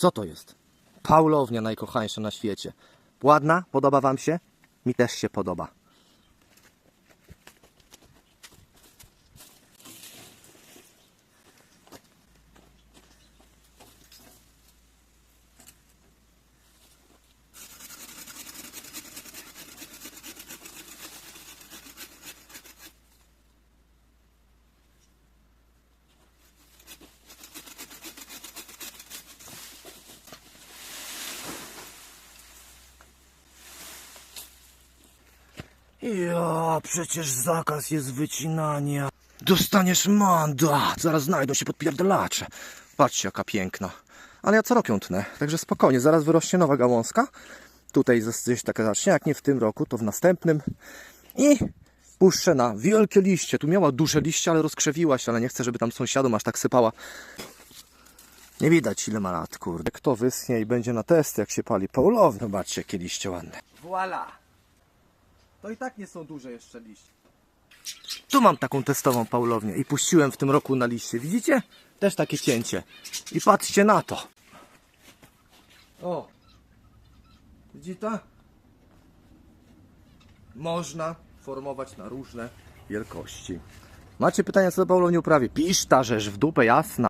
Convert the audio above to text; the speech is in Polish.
Co to jest? Paulownia najkochańsza na świecie. Ładna? Podoba Wam się? Mi też się podoba. Ja, przecież zakaz jest wycinania. Dostaniesz mandat. Zaraz znajdą się podpierdalacze. Patrzcie, jaka piękna. Ale ja co rok ją tnę, także spokojnie. Zaraz wyrośnie nowa gałązka. Tutaj gdzieś taka zacznie. Jak nie w tym roku, to w następnym. I puszczę na wielkie liście. Tu miała duże liście, ale rozkrzewiła się, ale nie chcę, żeby tam sąsiadom aż tak sypała. Nie widać ile ma lat, kurde. Kto wyschnie i będzie na testy, jak się pali Paulowno. Zobaczcie, jakie liście ładne. Voila! To i tak nie są duże jeszcze liście. Tu mam taką testową Paulownię i puściłem w tym roku na liście. Widzicie? Też takie cięcie. I patrzcie na to. O! Widzicie? Można formować na różne wielkości. Macie pytania co do Paulowni uprawie? Pisz ta rzecz w dupę jasna.